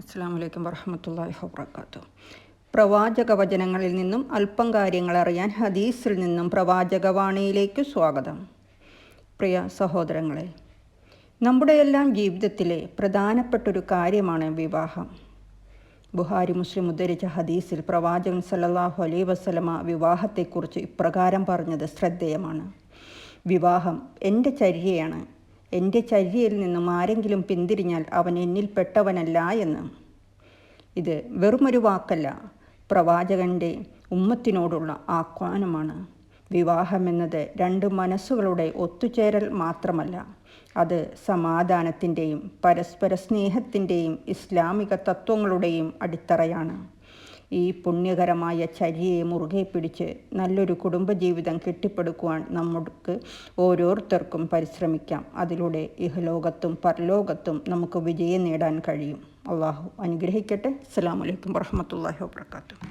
അസ്സാം വലൈക്കും വർഹമത്തല്ലാഹി വാബർക്കാത്തു പ്രവാചക വചനങ്ങളിൽ നിന്നും അല്പം കാര്യങ്ങൾ അറിയാൻ ഹദീസിൽ നിന്നും പ്രവാചകവാണിയിലേക്ക് സ്വാഗതം. പ്രിയ സഹോദരങ്ങളെ നമ്മുടെ എല്ലാം ജീവിതത്തിലെ പ്രധാനപ്പെട്ടൊരു കാര്യമാണ് വിവാഹം. ബുഹാരി മുസ്ലിം ഉദ്ധരിച്ച ഹദീസിൽ പ്രവാചകൻ സല്ലാഹു അലൈ വസല്ലമ വിവാഹത്തെക്കുറിച്ച് ഇപ്രകാരം പറഞ്ഞത് ശ്രദ്ധേയമാണ്. വിവാഹം എന്റെ ചര്യയാണ് എന്റെ ചര്യയിൽ നിന്നും ആരെങ്കിലും പിന്തിരിഞ്ഞാൽ അവൻ എന്നിൽ പെട്ടവനല്ല എന്ന്. ഇത് വെറുമൊരു വാക്കല്ല പ്രവാചകന്റെ ഉമ്മത്തിനോടുള്ള ആഹ്വാനമാണ്. വിവാഹമെന്നത് രണ്ട് മനസ്സുകളുടെ ഒത്തുചേരൽ മാത്രമല്ല അത് സമാധാനത്തിന്റെയും പരസ്പര സ്നേഹത്തിന്റെയും ഇസ്ലാമിക തത്വങ്ങളുടെയും അടിത്തറയാണ്. ഈ പുണ്യകരമായ ചരിയെ മുറുകെ പിടിച്ച് നല്ലൊരു കുടുംബജീവിതം കെട്ടിപ്പടുക്കുവാൻ നമുക്ക് ഓരോരുത്തർക്കും പരിശ്രമിക്കാം. അതിലൂടെ ഇഹലോകത്തും പരലോകത്തും നമുക്ക് വിജയം നേടാൻ കഴിയും. അള്ളാഹു അനുഗ്രഹിക്കട്ടെ. അസ്സാം വലൈക്കും വർഹമത്തല്ലാഹി വാബർക്കാത്തു